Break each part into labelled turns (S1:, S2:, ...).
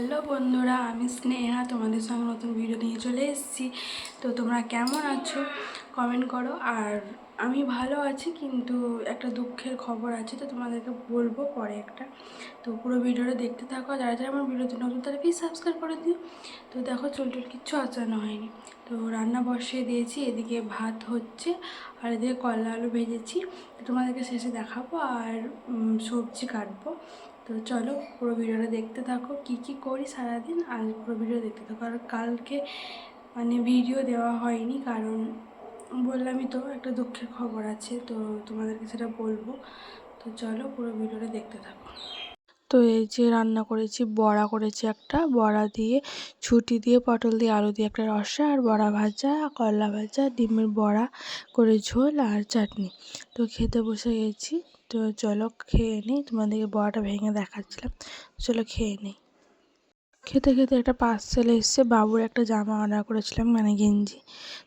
S1: Hello বন্ধুরা, আমি স্নেহা, তোমাদের সঙ্গে নতুন ভিডিও নিয়ে চলে এসেছি। তো তোমরা কেমন আছো? কমেন্ট করো। আর আমি ভালো আছি, কিন্তু একটা দুঃখের খবর আছে, তো তোমাদেরকে বলব পরে একটা। তো পুরো ভিডিওটা দেখতে থাকো যারা যারা আমার ভিডিওতে নতুন তারা প্লিজ সাবস্ক্রাইব করে দিও। তো দেখো, চুলটুল কিচ্ছু আচানো হয়নি। তো রান্না বসিয়ে দিয়েছি, এদিকে ভাত হচ্ছে, আর এদিকে কলা আলু ভেজেছি। তোমাদেরকে শেষে দেখাবো, আর সবজি কাটবো। তো চলো পুরো ভিডিওটা দেখতে থাকো। কি কি করি সারাদিন? আর পুরো ভিডিও দেখতে থাকো। আর কালকে মানে ভিডিও দেওয়া হয়নি কারণ বললামই তো, একটা দুঃখের খবর আছে, তো তোমাদেরকে সেটা বলব। তো চলো পুরো ভিডিওটা দেখতে থাকো। তো এই যে রান্না করেছি, বড়া করেছি একটা। বড়া দিয়ে ছুটি দিয়ে, পটল দিয়ে, আলু দিয়ে একটা রসা আর বড়া ভাজা, করলা ভাজা, ডিমের বড়া করে ঝোল আর চাটনি। তো খেতে বসে গেছি। তো চলো খেয়ে নিই। তোমাদেরকে বড়াটা ভেঙে দেখাচ্ছিলাম। চলো খেয়ে নিই। খেতে খেতে একটা পার্সেল এসছে। বাবুর একটা জামা অর্ডার করেছিলাম মানে গেঞ্জি।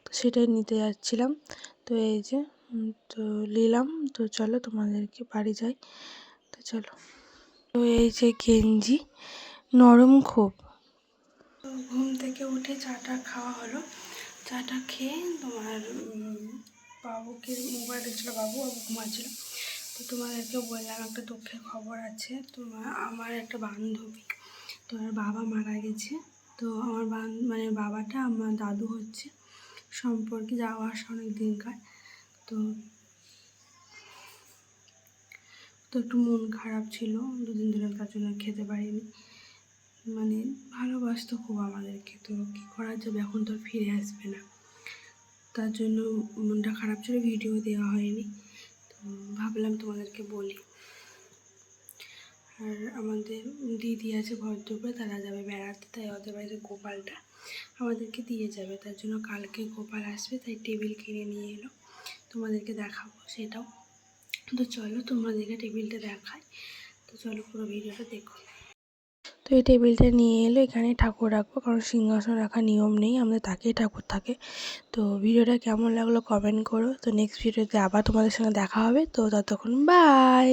S1: তো সেটাই নিতে যাচ্ছিলাম। তো এই যে তো নিলাম। তো চলো তোমাদেরকে বাড়ি যাই। তো চলো। এই যে গেঞ্জি, নরম তো ঘুম থেকে উঠে চাটা খাওয়া হলো। চাটা খেয়ে তোমার বাবুকে মোবাইল দেখছিল বাবু বাবু ঘুমাচ্ছিল। তো তোমাদেরকে বললাম, একটা দুঃখের খবর আছে। তোমার, আমার একটা বান্ধবী, তোমার বাবা মারা গেছে। তো আমার বান মানে বাবাটা আমার দাদু হচ্ছে। সম্পর্কে যাওয়া আসা অনেক দিনকার। তো তো একটু মন খারাপ ছিল। দুদিন ধরে তার জন্য খেতে পারিনি। মানে ভালোবাসতো খুব আমাদেরকে। তো কী করা যাবে? এখন তো ফিরে আসবে না। তার জন্য মনটা খারাপ ছিল, ভিডিও দেওয়া হয়নি। তো ভাবলাম তোমাদেরকে বলি। আর আমাদের দিদি আছে ভদ্রপুরে, তারা যাবে বেড়াতে। তাই ওদের বাড়িতে গোপালটা আমাদেরকে দিয়ে যাবে। তার জন্য কালকে গোপাল আসবে, তাই টেবিল কিনে নিয়ে এলো। তোমাদেরকে দেখাবো সেটাও। তো চলো তোমরা দেখে টেবিলটা দেখাই। তো চলো পুরো ভিডিওটা দেখো। তো এই টেবিলটা নিয়ে এলো এখানে ঠাকুর রাখব, কারণ সিংহাসন রাখার নিয়ম নেই, আমাদের তাকেই ঠাকুর থাকে। তো ভিডিওটা কেমন লাগল কমেন্ট করো। তো নেক্সট ভিডিওতে আবার তোমাদের সঙ্গে দেখা হবে। তো ততক্ষণ বাই